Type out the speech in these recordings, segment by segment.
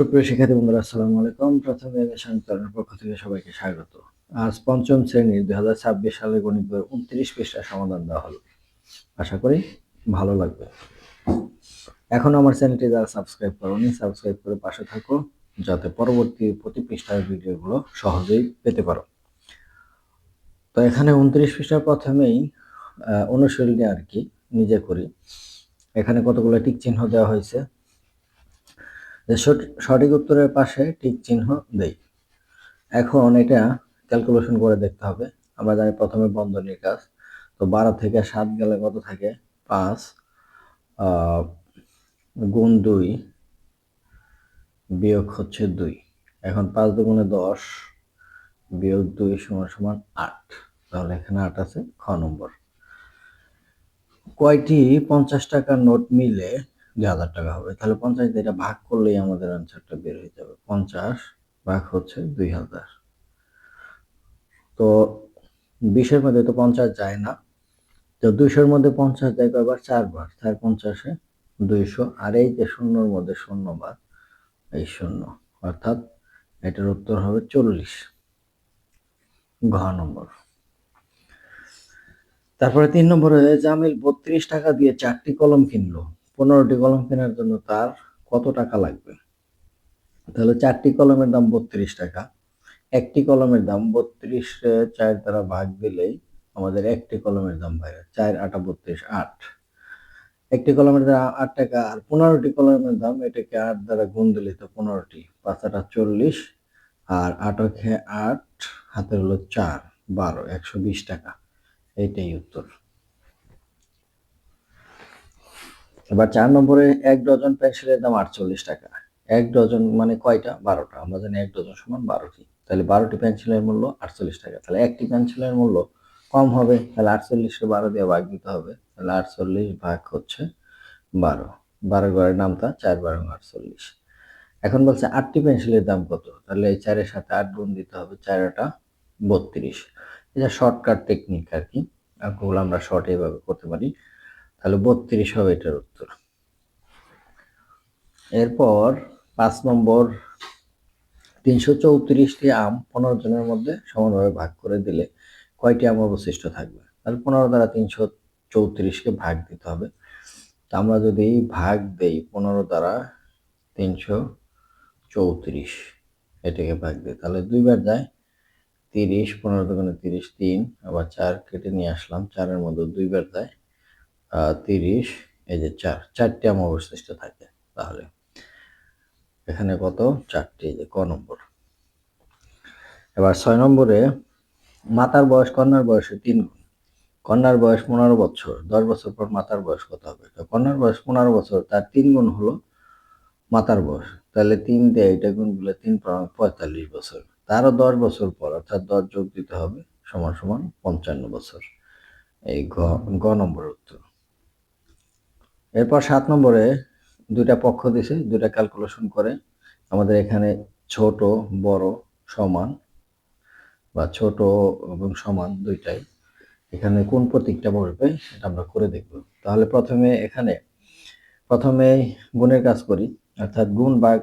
সুপ্রিয় শিক্ষার্থী বন্ধুরা, আসসালামু আলাইকুম। প্রথমে সংকলনের পক্ষ থেকে সবাইকে স্বাগত। আজ পঞ্চম শ্রেণির দুই হাজার ছাব্বিশ সালে গণিত বইয়ের উনত্রিশ পৃষ্ঠা সমাধান দেওয়া হলো। আশা করি ভালো লাগবে। এখন আমার চ্যানেলটি যারা সাবস্ক্রাইব করোনি, সাবস্ক্রাইব করে পাশে থাকো, যাতে পরবর্তী প্রতি পৃষ্ঠার ভিডিওগুলো সহজেই পেতে পারো। তো এখানে উনত্রিশ পৃষ্ঠার প্রথমেই অনুশীলনী আর কি, নিজে করি। এখানে কতগুলো টিক চিহ্ন দেওয়া হয়েছে সঠিক উত্তরের পাশে টিক চিহ্ন দেই। এখন এটা ক্যালকুলেশন করে দেখতে হবে। আমরা জানি প্রথমে বন্ধনীর কাজ। তো বারো থেকে সাত গেলে কত থাকে? পাঁচ গুণ দুই বিয়োগ হচ্ছে দুই। এখন পাঁচ দুগুণে দশ বিয়োগ দুই সমান সমান আট। তাহলে এখানে আট আছে, খ নম্বর। কয়টি পঞ্চাশ টাকার নোট মিলে দুই হাজার টাকা হবে। তাহলে পঞ্চাশ দিয়ে এটা ভাগ করলেই আমাদের আনসারটা বের হয়ে যাবে। পঞ্চাশ ভাগ হচ্ছে দুই হাজার। তো বিশের মধ্যে তো পঞ্চাশ যায় না। তো দুইশোর মধ্যে পঞ্চাশ যায় কয়বার? চারবার। চার পঞ্চাশে দুইশো। আর এই যে শূন্যর মধ্যে শূন্য বার এই শূন্য। অর্থাৎ এটার উত্তর হবে চল্লিশ। ঘ নম্বর। তারপরে তিন নম্বরে জামিল বত্রিশ টাকা দিয়ে চারটি কলম কিনলো পনেরোটি কলম কেনার জন্য তার কত টাকা লাগবে? তাহলে চারটি কলমের দাম বত্রিশ টাকা। একটি কলমের দাম বত্রিশ চার দ্বারা ভাগ দিলেই আমাদের একটি কলমের দাম পাই চার আটা বত্রিশ, আট। একটি কলমের দাম আট টাকা, আর পনেরোটি কলমের দাম এটাকে আট দ্বারা গুণ দিলে তো পনেরোটি। পাঁচ আটা চল্লিশ, আর আট অক্ষে আট হাতে হলো চার, বারো, একশো বিশ টাকা। এইটাই উত্তর। এবার চার নম্বরে এক ডজন পেন্সিলের দাম আটচল্লিশ টাকা। এক ডজন মানে কয়টা? বারোটা। আমরা জানি এক ডজন সমান বারোটি। তাহলে বারোটি পেন্সিলের মূল্য আটচল্লিশ টাকা। তাহলে একটি পেন্সিলের মূল্য কম হবে, তাহলে আটচল্লিশকে বারো দিয়ে ভাগ দিতে হবে। তাহলে আটচল্লিশ ভাগ হচ্ছে বারো। বারো ঘরের নামটা চার বারো আটচল্লিশ। এখন বলছে আটটি পেন্সিলের দাম কত? তাহলে এই চারের সাথে আট গুণ দিতে হবে, চারটা বত্রিশ। এটা শর্টকাট টেকনিক আর কি। আমরা শর্ট এইভাবে করতে পারি। তাহলে বত্রিশ হবে এটার উত্তর। এরপর পাঁচ নম্বর, তিনশো চৌত্রিশটি আম পনেরো জনের মধ্যে সমানভাবে ভাগ করে দিলে কয়টি আম অবশিষ্ট থাকবে? তাহলে পনেরো দ্বারা তিনশো চৌত্রিশকে ভাগ দিতে হবে। তা আমরা যদি ভাগ দেই পনেরো দ্বারা তিনশো চৌত্রিশ, এটাকে ভাগ দিই, তাহলে দুইবার যায় তিরিশ, পনেরো দোকানে তিরিশ তিন, আবার চার কেটে নিয়ে আসলাম, চারের মধ্যে দুইবার যায় তিরিশ, এই যে চার, চারটি অবশিষ্ট থাকে, তাহলে। এখানে কত? চারটি যে ক নম্বর। এবার ছয় নম্বরে, মাতার বয়স কন্যার বয়সে তিন গুণ। কন্যার বয়স পনেরো বছর, দশ বছর পর মাতার বয়স কত হবে? তো কন্যার বয়স পনেরো বছর, তার তিন গুণ হলো মাতার বয়স। তাহলে তিন দিয়ে এটা গুণগুলো তিন পঁয়তাল্লিশ বছর। তারও দশ বছর পর, অর্থাৎ দশ যোগ দিতে হবে, সমান সমান পঞ্চান্ন বছর। এই গ নম্বর উত্তর। এরপর সাত নম্বরে দুইটা পক্ষ দিছে, দুইটা ক্যালকুলেশন করে আমাদের এখানে ছোট, বড়, সমান বা ছোট এবং সমান দুইটাই। এখানে কোন প্রতীকটা বসবে এটা আমরা করে দেখব। তাহলে প্রথমে এখানে, প্রথমে গুণের কাজ করি, অর্থাৎ গুণ ভাগ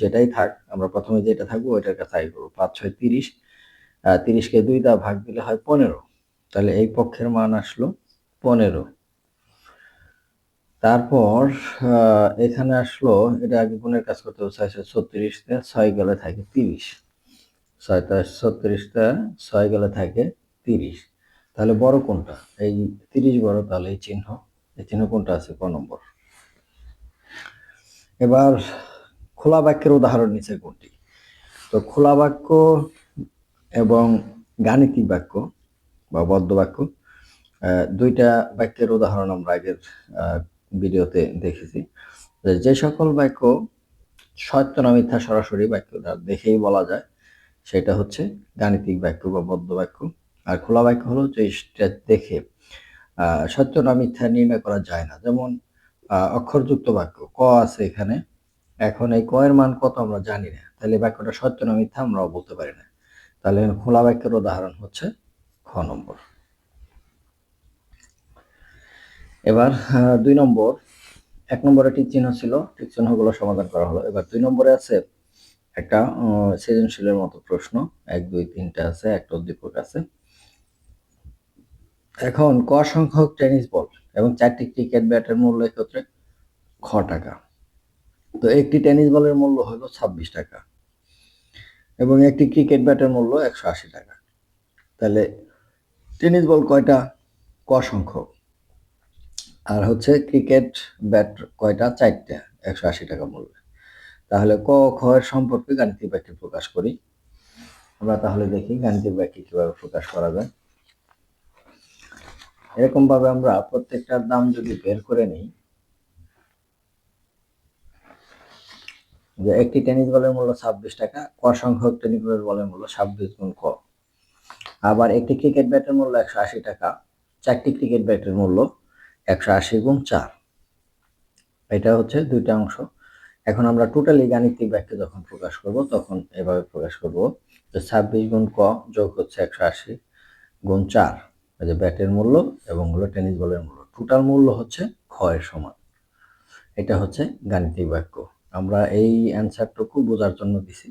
যেটাই থাক, আমরা প্রথমে যেটা থাকব ওইটার কাছে আই করব। পাঁচ, ছয়, তিরিশ তিরিশকে দুই দা ভাগ দিলে হয় পনেরো। তাহলে এই পক্ষের মান আসলো পনেরো। তারপর এখানে আসলো, এটা আগে গুণের কাজ করতে হবে ছয় ছয় ছত্রিশটা, ছয় গেলে থাকে তিরিশ। ছয়টা ছত্রিশটা, ছয় গেলে থাকে তিরিশ। তাহলে বড় কোনটা? এই তিরিশ বড়, তাহলে এই চিহ্ন এই চিহ্ন কোনটা আছে? ক নম্বর। এবার খোলা বাক্যের উদাহরণ নিচে কোনটি? তো খোলা বাক্য এবং গাণিতিক বাক্য বা বদ্ধ বাক্য দুইটা বাক্যের উদাহরণ আমরা আগের ভিডিওতে দেখেছি যে সকল বাক্য সত্য না মিথ্যা সরাসরি বাক্য দেখেই বলা যায়, সেটা হচ্ছে গাণিতিক বাক্য বা বদ্ধ বাক্য। আর খোলা বাক্য হলো যে দেখে সত্য না মিথ্যা নির্ণয় করা যায় না। যেমন অক্ষরযুক্ত বাক্য, ক আছে এখানে, এখন এই ক এর মান কত আমরা জানি না, তাহলে বাক্যটা সত্য না মিথ্যা আমরাও বলতে পারি না। তাহলে খোলা বাক্যের উদাহরণ হচ্ছে খ নম্বর। এবার দুই নম্বর। এক নম্বরে টিক চিহ্ন ছিল টিক চিহ্নগুলো সমাধান করা হলো। এবার দুই নম্বরে আছে একটা সৃজনশীলের মতো প্রশ্ন। এক, দুই, তিনটা আছে, একটা উদ্দীপক আছে। এখন, ক সংখ্যক টেনিস বল এবং চারটি ক্রিকেট ব্যাটের মূল্য একত্রে খ টাকা। তো একটি টেনিস বলের মূল্য হলো ছাব্বিশ টাকা এবং একটি ক্রিকেট ব্যাটের মূল্য একশো আশি টাকা। তাহলে টেনিস বল কয়টা? ক সংখ্যক। আর হচ্ছে ক্রিকেট ব্যাট কয়টা? চারটা, একশো আশি টাকা মূল্য। তাহলে ক, খ এর সম্পর্কে গাণিতিক ব্যাখ্যা প্রকাশ করি। আমরা তাহলে দেখি গাণিতিক ব্যাখ্যা কীভাবে প্রকাশ করা যায়। এরকম ভাবে আমরা প্রত্যেকটার দাম যদি বের করে নিই, যে একটি টেনিস বলের মূল্য ছাব্বিশ টাকা, ক সংখ্যক টেনিস বলের মূল্য ছাব্বিশ গুণ ক। আবার একটি ক্রিকেট ব্যাটের মূল্য একশো আশি টাকা, চারটি ক্রিকেট ব্যাটের মূল্য একশো আশি গুণ চার। এটা হচ্ছে দুইটা অংশ। এখন আমরা টোটালি গাণিতিক ব্যাখ্যা যখন প্রকাশ করব, তখন এভাবে প্রকাশ করব যে ছাব্বিশ গুণ ক যোগ হচ্ছে একশো আশি গুণ চার। যে ব্যাটের মূল্য এবং হলো টেনিস বলের মূল্য। টোটাল মূল্য হচ্ছে ক্ষয়ের সমান। এটা হচ্ছে গাণিতিক বাক্য। আমরা এই অ্যান্সারটুকু বোঝার জন্য দিছি।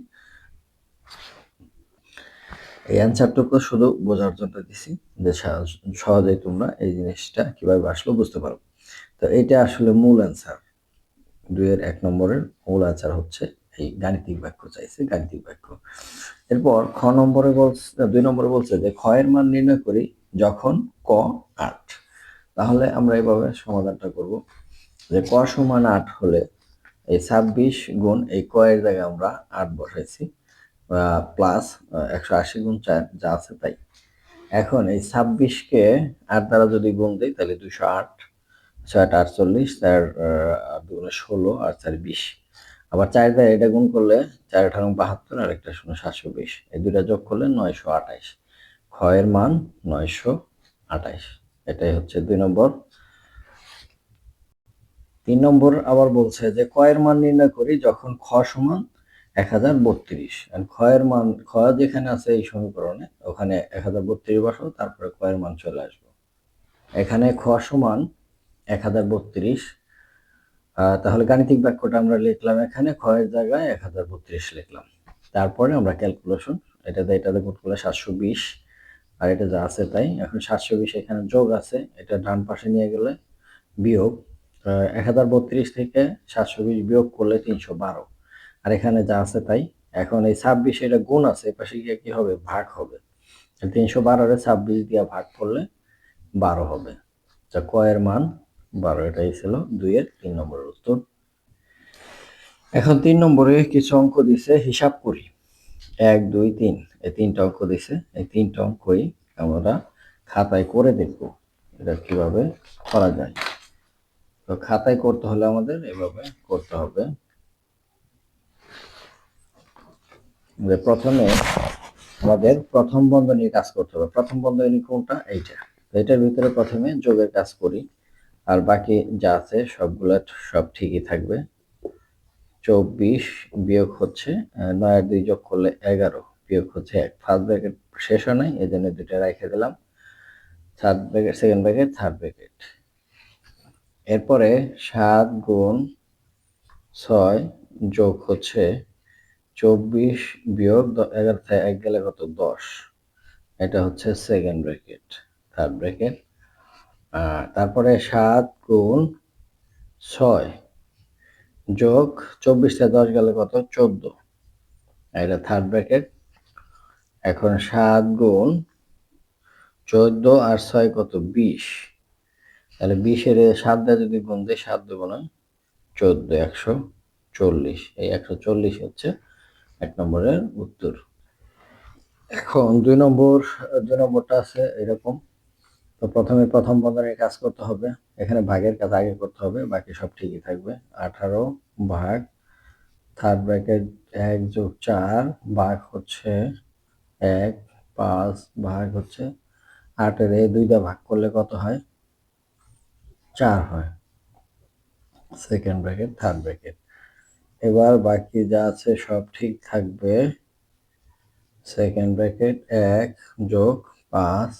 এই অ্যান্সারটুকু শুধু বোঝার জন্য দিছি যে সহজ- সহজেই তোমরা এই জিনিসটা কীভাবে আসলো বুঝতে পারো। তো এটা আসলে মূল অ্যান্সার দুইয়ের এক নম্বরের মূল অ্যান্সার হচ্ছে এই গাণিতিক বাক্য চাইছে, গাণিতিক বাক্য। এরপর খ নম্বরে বলছে, দুই নম্বরে বলছে যে, খ এর মান নির্ণয় করি যখন ক আট। তাহলে আমরা এইভাবে সমাধানটা করব যে, ক সমান আট হলে এই ছাব্বিশ গুণ এই কয়ের জায়গায় আমরা আট বসাইছি। প্লাস একশো আশি গুণ চার যা আছে তাই। এখন এই ছাব্বিশকে আট দ্বারা যদি গুণ দিই, তাহলে দুশো আট, ছয় আট আটচল্লিশ, চার দুগুণে ষোলো, আর চার বিশ। আবার চার দ্বারা এটা গুণ করলে চার আঠারো বাহাত্তর, আর একটা শূন্য সাতশো বিশ। এই দুইটা যোগ করলে নয়শো আঠাইশ ক্ষয়ের মান নয়শো আঠাইশ এটাই হচ্ছে দুই নম্বর। তিন নম্বর আবার বলছে যে কয়ের মান নির্ণয় করি যখন খ সমান এক হাজার বত্রিশ। ক্ষয়ের মান খ যেখানে আছে এই সমীকরণে, ওখানে এক হাজার বত্রিশ বসাও, তারপরে ক্ষয়ের মান চলে আসবে। এখানে খ সমান এক হাজার বত্রিশ। তাহলে গাণিতিক বাক্যটা আমরা লিখলাম এখানে, ক্ষয়ের জায়গায় এক হাজার বত্রিশ লিখলাম। তারপরে আমরা ক্যালকুলেশন এটাতে এটাতে গুণ করলে সাতশো বিশ। আর এটা যা আছে তাই, এখন সাতশো বিশ এখানে যোগ আছে, এটা ডান পাশে নিয়ে গেলে বিয়োগ। এক হাজার বত্রিশ থেকে সাতশো বিশ বিয়োগ করলে তিনশো বারো। আর এখানে যা আছে তাই। এখন এই ছাব্বিশ এটা গুণ আছে পাশে গিয়ে কি হবে? ভাগ হবে। তিনশো বারোরে ছাব্বিশ দিয়ে ভাগ করলে বারো হবে। যা কয়ের মান? বারো, এটাই ছিল দুইয়ের তিন নম্বরের উত্তর। এখন তিন নম্বরে কিছু অঙ্ক দিছে, হিসাব করি। এক, দুই, তিন, এই তিনটা অঙ্ক দিছে। এই তিনটা অঙ্কই আমরা খাতায় করে দেখব এটা কীভাবে করা যায়। তো খাতায় করতে হলে আমাদের এভাবে করতে হবে। যে প্রথমে আমাদের প্রথম বন্ধনীর কাজ করতে হবে। প্রথম বন্ধনী কোনটা? এইটা। এটার ভিতরে প্রথমে যোগের কাজ করি। আর বাকি যা আছে সবগুলো সব ঠিকই থাকবে। চব্বিশ বিয়োগ হচ্ছে নয় দুই যোগ করলে এগারো, বিয়োগ হচ্ছে এক। ফার্স্ট ব্র্যাকেট হয় নাই, এই জন্য দুইটা রেখে দিলাম। Third bracket second bracket third bracket এরপরে সাত গুণ ছয় যোগ হচ্ছে চব্বিশ বিয়োগ এগারো থেকে এক গেলে কত? দশ। এটা হচ্ছে সেকেন্ড ব্র্যাকেট থার্ড ব্র্যাকেট তারপরে সাত গুণ ছয় যোগ চব্বিশ থেকে দশ গেলে কত? চোদ্দ। এটা থার্ড ব্র্যাকেট এখন সাত গুণ চোদ্দ আর ছয় কত? বিশ। তাহলে বিশের সাত দিয়ে যদি গুণ দেয় সাত দেবো না? চোদ্দ, একশো চল্লিশ। এই একশো চল্লিশ হচ্ছে এক নম্বরের উত্তর। এখন দুই নম্বর, দুই নম্বরটা আছে এরকম। তো প্রথমে প্রথম বন্ধনের কাজ করতে হবে। এখানে ভাগের কাজ আগে করতে হবে, বাকি সব ঠিকই থাকবে। আঠারো ভাগ থার্ড ব্র্যাকেট এক যোগ চার, ভাগ হচ্ছে এক, পাঁচ ভাগ হচ্ছে আটের এই দুইটা ভাগ করলে কত হয়? চার হয়। সেকেন্ড ব্র্যাকেট থার্ড ব্র্যাকেট এবার বাকি যা আছে সব ঠিক থাকবে। সেকেন্ড ব্র্যাকেট এক যোগ পাঁচ।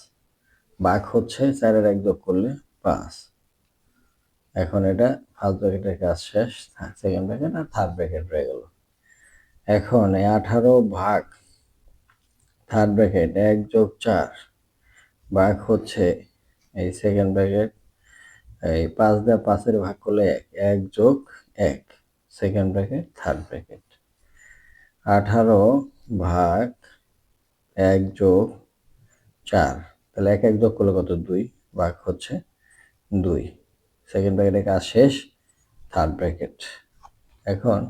ভাগ হচ্ছে চারের এক যোগ করলে পাঁচ। এখন এটা ফার্স্ট ব্র্যাকেটের কাজ শেষ সেকেন্ড ব্র্যাকেট আর থার্ড ব্র্যাকেট রয়ে গেল। এখন আঠারো ভাগ থার্ড ব্র্যাকেট এক যোগ চার। ভাগ হচ্ছে এই সেকেন্ড ব্র্যাকেট এই পাঁচ দেওয়া পাঁচের ভাগ করলে এক এক যোগ এক। সেকেন্ড ব্র্যাকেট থার্ড ব্র্যাকেট আঠারো ভাগ এক যোগ চার। তাহলে এক এক যোগ করলে কত? দুই। ভাগ হচ্ছে দুই। সেকেন্ড ব্র্যাকেটের কাজ শেষ থার্ড ব্র্যাকেট এখন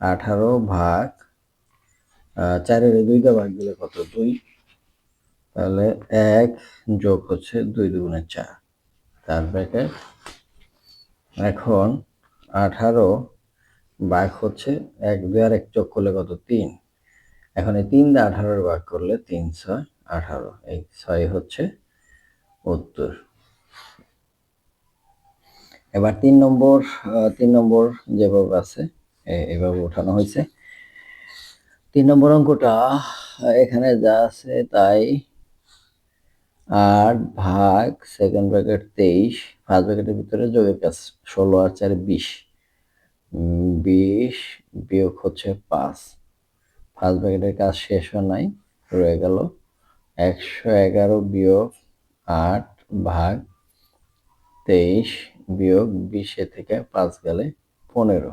আঠারো ভাগ চারের দুইটা ভাগ দিলে কত? দুই। তাহলে এক যোগ হচ্ছে দুই দুগুণে চার। থার্ড ব্র্যাকেট এখন আঠারো ভাগ হচ্ছে এক, দুই আর এক যোগ করলে কত? তিন। এখন এই তিন দিয়ে আঠারোর ভাগ করলে তিন, ছয়, আঠারো। এই ছয় হচ্ছে উত্তর। এবার তিন নম্বর তিন নম্বর যেভাবে আছে এভাবে উঠানো হয়েছে। তিন নম্বর অঙ্কটা, এখানে যা আছে তাই আট ভাগ সেকেন্ড ব্র্যাকেট তেইশ ফার্স্ট ব্র্যাকেটের ভিতরে যোগের কাজ ষোলো আর চার বিশ। বিশ বিয়োগ হচ্ছে পাঁচ। ফার্স্ট ব্র্যাকেটের কাজ শেষ হয় নাই, রয়ে গেল একশো এগারো বিয়োগ আট ভাগ তেইশ বিয়োগ বিশে থেকে পাঁচ গেলে পনেরো।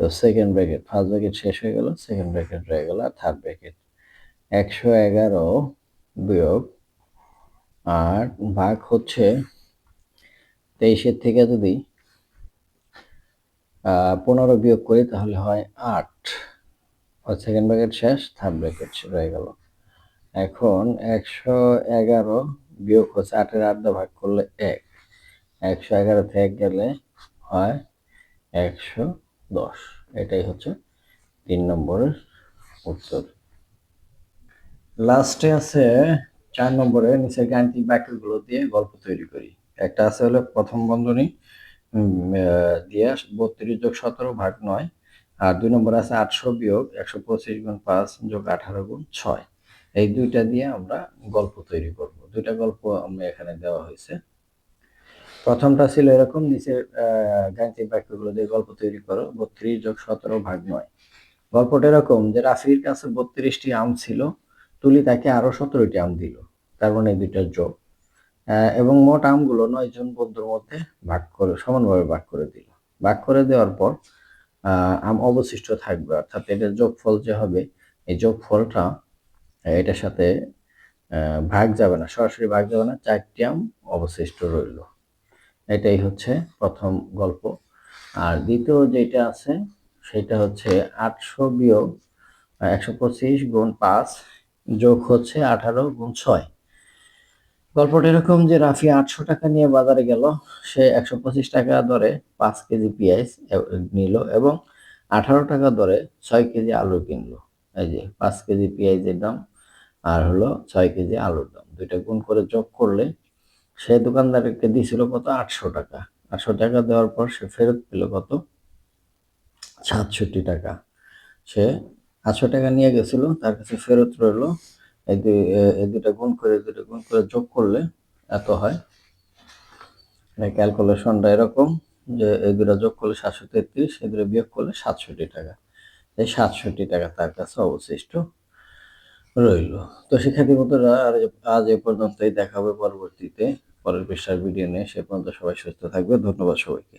তো সেকেন্ড ব্র্যাকেট ফার্স্ট ব্র্যাকেট শেষ হয়ে গেল সেকেন্ড ব্র্যাকেট রয়ে গেল, আর থার্ড ব্র্যাকেট একশো এগারো বিয়োগ আট ভাগ হচ্ছে তেইশের থেকে যদি পনেরো বিয়োগ করি তাহলে হয় আট। সেকেন্ড ব্র্যাকেট শেষ থার্ড ব্র্যাকেট রয়ে গেল। এখন একশো এগারো বিয়োগ হচ্ছে আটের আট দিয়ে ভাগ করলে এক। একশো এগারো থেকে গেলে হয় একশো দশ। এটাই হচ্ছে তিন নম্বরের উত্তর। লাস্টে আছে চার নম্বরে নিচের গাণিতিক বাক্যগুলো দিয়ে গল্প তৈরি করি। একটা আছে হলো প্রথম বন্ধনী দিয়ে বত্রিশ যোগ সতেরো ভাগ নয় আর দুই নম্বর আছে আটশো বিয়োগ একশো পঁচিশ গুণ পাঁচ যোগ আঠারো গুণ ছয়। এই দুইটা দিয়ে আমরা গল্প তৈরি করব। দুইটা গল্প আমরা এখানে দেওয়া হয়েছে। প্রথমটা ছিল এরকম আহ, গাণিতিক বাক্যগুলো দিয়ে গল্প তৈরি করো। বত্রিশ যোগ সতেরো ভাগ নয়। গল্পটা এরকম যে রাফির কাছে বত্রিশটি আম ছিল তুলি তাকে আরও সতেরোটি আম দিল। তার মানে এই দুইটার যোগ। এবং মোট আমগুলো নয় জন বন্ধুর মধ্যে ভাগ করে, সমানভাবে ভাগ করে দিল। ভাগ করে দেওয়ার পর আম অবশিষ্ট থাকবে। অর্থাৎ এটার যোগফল যে হবে, এই যোগফলটা, এটার সাথে ভাগ যাবে না, সরাসরি ভাগ যাবে না, চারটি আম অবশিষ্ট রইল। এটাই হচ্ছে প্রথম গল্প। আর দ্বিতীয় যেটা আছে, সেটা হচ্ছে আটশো বিয়োগ একশো পঁচিশ গুণ পাঁচ যোগ হচ্ছে আঠারো গুণ ছয়। গল্পটা এরকম যে রাফি আটশো টাকা নিয়ে বাজারে গেল, সে একশো পঁচিশ টাকা দরে পাঁচ কেজি পেঁয়াজ নিল এবং আঠারো টাকা দরে ছয় কেজি আলু কিনলো। এই যে পাঁচ কেজি পেঁয়াজের দাম আর হলো ছয় কেজি আলুর দাম। দুইটা গুণ করে যোগ করলে সে দোকানদারকে দিয়েছিল কত? আটশো টাকা। আটশো টাকা দেওয়ার পর সে ফেরত পেল কত? সাতষট্টি টাকা। সে আটশো টাকা নিয়ে গেছিল, তার কাছে ফেরত রইল এই দুটা গুণ করে দুটা গুণ করে যোগ করলে এত হয়। ক্যালকুলেশনটা এরকম যে এই দুটা যোগ করলে সাতশো তেত্রিশ এই দুটা বিয়োগ করলে সাতষট্টি টাকা। এই সাতষট্টি টাকা তার কাছে অবশিষ্ট রইল। তো শিক্ষার্থী বন্ধুরা, আর আজ এ পর্যন্তই। দেখা হবে পরবর্তীতে। পরের পৃষ্ঠার ভিডিও নিয়ে সে পর্যন্ত সবাই সুস্থ থাকবে। ধন্যবাদ সবাইকে।